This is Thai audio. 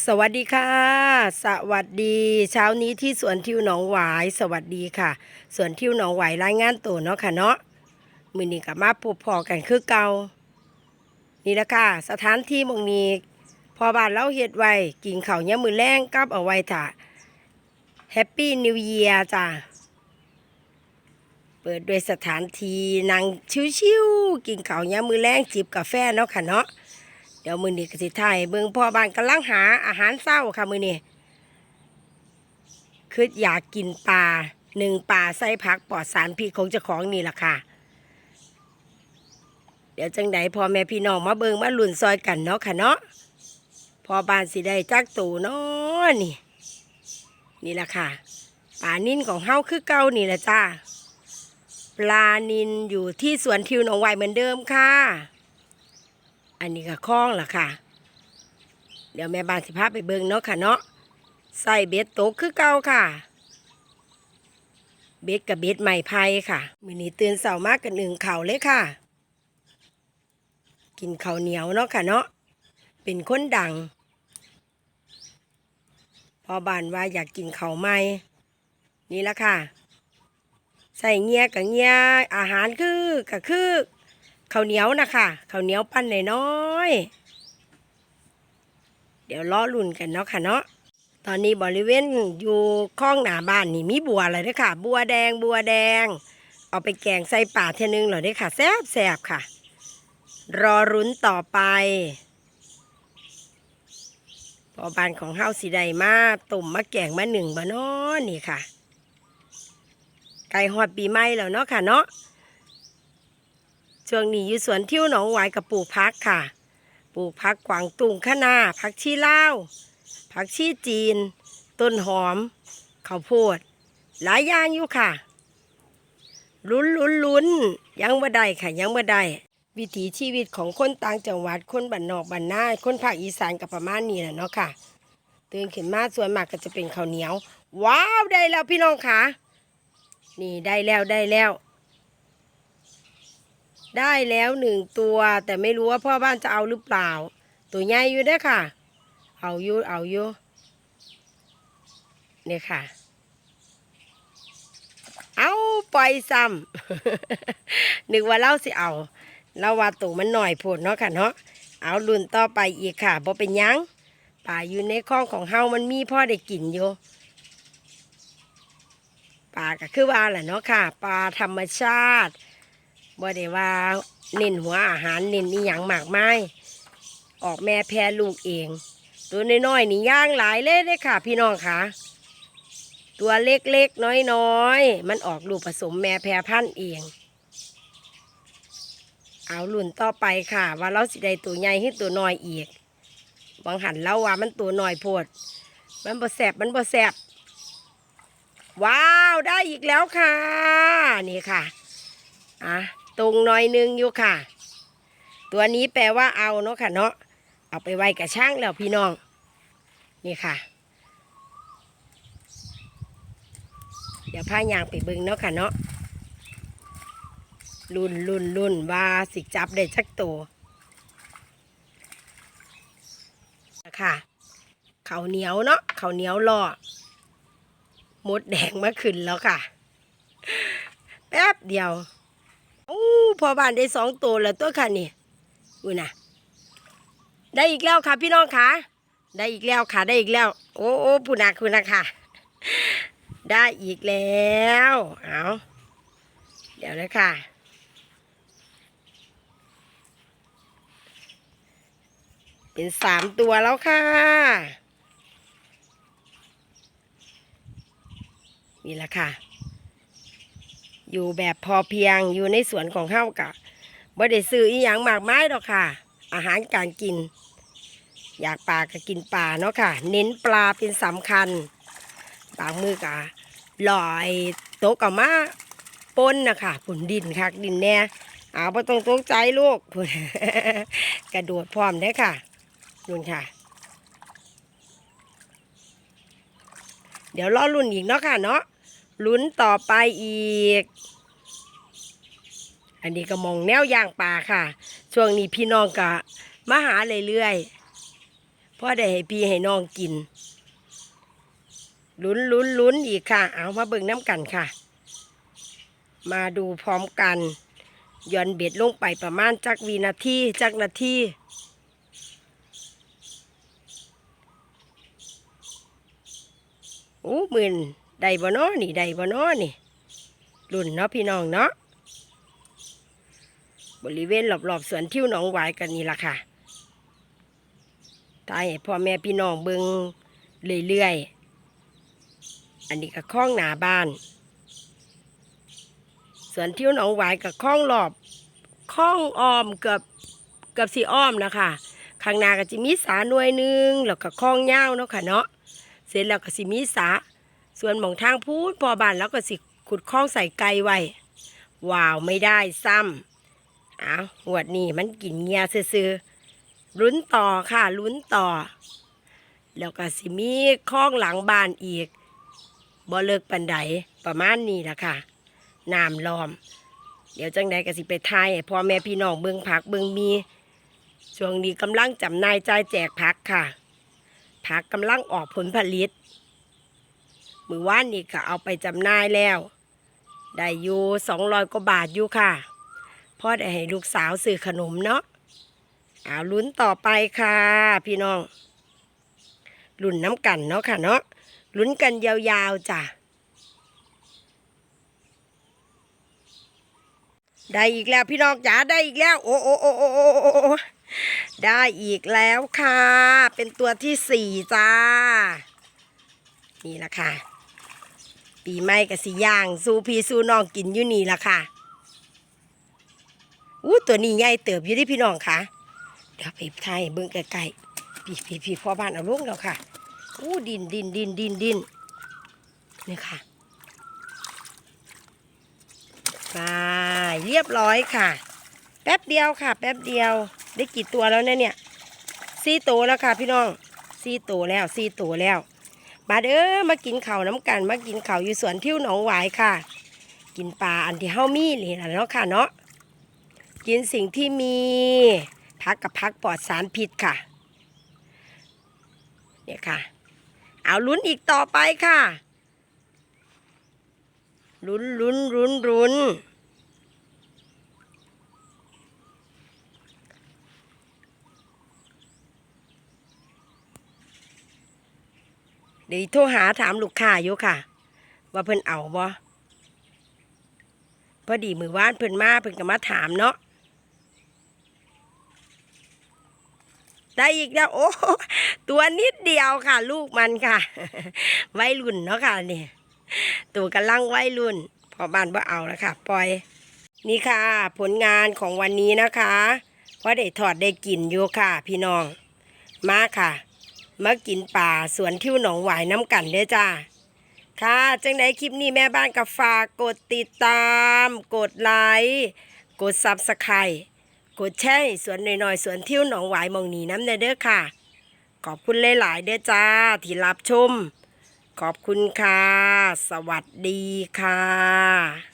สวัสดีค่ะ สวัสดี เช้านี้ที่สวนทิวหนองหวาย สวัสดีค่ะ สวนทิวหนองหวายรายงานตัวเนาะค่ะเนาะมือนี้กับมาพบพอกันคือเกานี่ละค่ะ สถานที่มองนี้ พอบานเราเฮ็ดไว้กินเข้าเนี่ยามมือแรงกับเอาไว้ถ่ะแฮปปี้นิวเยียร์จ้าเปิดด้วยสถานที่นั่งชิวๆกินเข้าเนี่ยามมือแรงจิบกาแฟเนาะค่ะเนาะ เดี๋ยวมือนี้กสิไทยเบิ่งพ่อบ้านกำลังหาอาหารเศร้าค่ะมือนี้คืออยากกินปลาหนึ่งปลาใส่ผักปลอดสารพิษของเจ้าของนี่ล่ะค่ะ เดี๋ยวจังใดพ่อแม่พี่น้องมาเบิ่งมาลุ่นซอยกันเนาะค่ะเนาะพ่อบ้านสิได้จักตูเนาะนี่ นี่ล่ะค่ะปลานิ่นของเฮาคือเก่านี่แหละจ้าปลานินอยู่ที่สวนทิวหนองไวเหมือนเดิมค่ะ อันนี้ก็คล้องล่ะค่ะ เดี๋ยวแม่บ้านสิพาไปเบิ่งเนาะค่ะเนาะใส่เบ็ดโตกคือเก่าค่ะ เบ็ดกับเบ็ดใหม่ไผ่ค่ะมื้อนี้ตื่นเช้ามากกันหนึ่งเข่าเลยค่ะ กินข้าวเหนียวเนาะค่ะเนาะเป็นคนดัง พอบานว่าอยากกินข้าวใหม่นี่ละค่ะ ใส่เงียกับเงียอาหารคือก็คือ ข้าวเหนียวนะคะข้าวเหนียวปั้นน้อยๆเดี๋ยวล้อลุ่นกันเนาะค่ะเนาะตอนนี้บริเวณอยู่ข้องหน้าบ้านนี่มีบัวอะไรด้วยค่ะ บัวแดงบัวแดง เอาไปแกงใส่ป่าเทนึงเหรอเด้อค่ะแซบแซบค่ะ รอรุ้นต่อไปพอบานของเฮาสีใดมาตุ่มมาแกงมาหนึ่งบะเนาะนี่ค่ะ ไก่หอดปีใหม่แล้วเนาะค่ะเนาะ ช่วงนี้อยู่สวนทิวหนองหวายกับปลูกพักค่ะ ปลูกพักกวางตุงคะนาผักชีลาวผักชีจีน ต้นหอมข้าวโพด หลายอย่างอยู่ค่ะ ลุ้นลุ้นลุ้นยังบ่ได้ค่ะยังบ่ได้วิถีชีวิตของคนต่างจังหวัดคนบ้านนอกบ้านนาคนภาคอีสานกับประมาณนี้แหละเนาะค่ะตื่นขึ้นมาส่วนมากก็จะเป็นข้าวเหนียว ว้าวได้แล้วพี่น้องค่ะ นี่ได้แล้วได้แล้ว ได้แล้วหนึ่งตัว แต่ไม่รู้ว่าพ่อบ้านจะเอาหรือเปล่า ตัวใหญ่อยู่เด้ค่ะ เอาอยู่เอาอยู่เนี่ยค่ะ เอาปล่อยซ้ำนึกว่าเล่าสิเอาเราว่าตัวมันหน่อยผดเนาะค่ะเนาะเอารุ่นต่อไปอีกค่ะบ่เป็นยังป่าอยู่ในคลองของเฮามันมีพ่อได้กินอยู่ปลาก็คือว่าแหละเนาะค่ะปลาธรรมชาติ บ่ได้ว่าเน้นหัวอาหารเน้นอีหยังมากมายออกแม่แพรลูกเอง ตัวน้อยๆนี่ย่างหลายเลยเด้อค่ะ พี่น้องค่ะ ตัวเล็กๆน้อยๆมันออกลูกผสมแม่แพรพันธุ์เอง เอารุ่นต่อไปค่ะ ว่าเราสิได้ตัวใหญ่ขึ้ตัวน้อยอีกบางหันเราว่ามันตัวน้อยโพด มันบ่แสบมันบ่แสบว้าวได้อีกแล้วค่ะ นี่ค่ะอะ ตรงหน่อยหนึงอยู่ค่ะ ตัวนี้แปลว่าเอาเนาะค่ะเนาะเอาไปไว้กับช่างแล้วพี่น้อง นี่ค่ะ เดี๋ยวพายางไปบิ่งเนาะค่ะเนาะลุ่นลุ่นลุ่นว่าสิจับได้สักตัวค่ะเขาเหนียวเนาะเขาเหนียวรอมดแดงมาขึ้นแล้วค่ะ แป๊บเดียว โอ้พอบ้านได้สองตัวแล้วตัวค่ะนี่อุ้ยนะได้อีกแล้วค่ะพี่น้องค่ะ ได้อีกแล้วค่ะ ได้อีกแล้ว โอ้โอ้ผู้นักคุณนะค่ะ ได้อีกแล้วเอาเดี๋ยวนะค่ะเป็นสามตัวแล้วค่ะ นี่แหละค่ะ อยู่แบบพอเพียงอยู่ในสวนของเฮากะบ่ได้ซื้ออีหยังมากมายดอกค่ะ อาหารการกิน อยากปลาก็กินปลาเนาะค่ะ เน้นปลาเป็นสำคัญ บางมือกะลอยโตกกับมาปนนะคะผุนดินคักดินแน่เอาไ่ต้องตกใจลูกพุ่นกระโดดพร้อมได้ค่ะนุ่นค่ะ เดี๋ยวรอรุ่นอีกเนาะค่ะเนาะ ลุ้นต่อไปอีก อันนี้ก็มองแนวย่างปลาค่ะ ช่วงนี้พี่น้องก็มาหาเรื่อยๆพ่อได้ให้พี่ให้น้องกิน ลุ้นลุ้นลุ้นอีกค่ะ เอามาเบิ่งน้ำกันค่ะ มาดูพร้อมกันย่อนเบ็ดลงไปประมาณจักวีนาทีจักนาทีโอ้หมื่น ได้บ่น้อนี่ได้บ่น้อนี่รุ่นเนาะพี่น้องเนาะบริเวณรอบๆสวนทิวหนองหวายกันนี่ล่ะค่ะตายให้พ่อแม่พี่น้องเบิงเรื่อยๆ อันนี้ก็คล้องหนาบ้าน สวนทิวหนองหวายกับคล้องรอบคล้องอ้อมเกือบเกือบสีอ้อมนะคะข้างหน้าก็จะมีสาหน่วยหนึ่งแล้วก็คล้องยาวเนาะค่ะเนาะ เสร็จแล้วก็สิมีสา ส่วนหมองทางพูดพอบานแล้วก็สิขุดคล้องใส่ไก่ไว้ว้าวไม่ได้ซ้ำอ้าวหวดนี่มันกินเงียซื่อๆลุ้นต่อค่ะลุ้นต่อ แล้วก็สิมีคล้องหลังบ้านอีกบ่เลิกปันไดประมาณนี้ละค่ะน้ำล้อม เดี๋ยวจังใดก็สิไปทายพ่อแม่พี่น้องเบิ่งผักเบิ่งมีช่วงนี้กำลังจำนายจ่ายแจกผักค่ะผักกำลังออกผลผลิต มือว่านนี่ก็เอาไปจำหน่ายแล้ว ได้อยู่สองร้อยกว่าบาทอยู่ค่ะพ่อได้ให้ลูกสาวซื้อขนมเนาะเอาลุ้นต่อไปค่ะ พี่น้องลุ้นน้ำกันเนาะค่ะเนาะลุ้นกันยาวๆจ้ะได้อีกแล้วพี่น้องจ๋าได้อีกแล้ว โอ้โอ้โอ้โอ้โอ้โอ้โอ้ได้อีกแล้วค่ะ เป็นตัวที่สี่จ้า นี่ละค่ะ ปีใหม่กับสีย่าง สู้พี่สู้น้องกินอยู่นี่ละค่ะอู้ตัวนี้ใหญ่เติบอยู่ที่พี่น้องค่ะ เดี๋ยวไปไทยเบิ้งใกล้ๆพี่พี่พี่พ่อบ้านเอาลุงแล้วค่ะอู้ดินดินดินดินดินนี่ค่ะไปเรียบร้อยค่ะ แป๊บเดียวค่ะ แป๊บเดียวได้กี่ตัวแล้วเนี่ยเนี่ยสี่ตัวแล้วค่ะ พี่น้องสี่ตัวแล้วสี่ตัวแล้ว มาเด้อมากินข้าวน้ำกัน มากินข้าวอยู่สวนทิวหนองหวายค่ะ กินปลาอันที่เฮามีนี่แหละเนาะค่ะเนาะกินสิ่งที่มีพักกับพักปลอดสารพิษค่ะ เนี่ยค่ะ เอาลุ้นอีกต่อไปค่ะ ลุ้นลุ้นลุ้นลุ้น ดี๋ยวโทรหาถามลูกค้าอยู่ค่ะ ว่าเพิ่นเอาบ่พอดีมือว่านเพิ่นมาเพิ่นก็มาถามเนาะได้อีกแล้วโอ้ตัวนิดเดียวค่ะ ลูกมันค่ะไวรุ่นเนาะค่ะนี่ตัวกำลังวัยรุ่น พอบ้านว่าเอาแล้วค่ะปล่อย นี่ค่ะ ผลงานของวันนี้นะคะเพราะได้ถอดได้กินอยู่ค่ะ พี่น้องมาค่ะ มากินป่าสวนทิวหนองหวายน้ำกันเด้อจ้า ค่ะ จังไดคลิปนี้แม่บ้านกับฝากกดติดตาม กดไลค์กดซับสไครต์กดแชร์สวนหน่อยๆสวนทิวหนองหวายมองหนีน้ำเด้อค่ะ ขอบคุณหลายๆเด้อจ้า ที่รับชม ขอบคุณค่ะ สวัสดีค่ะ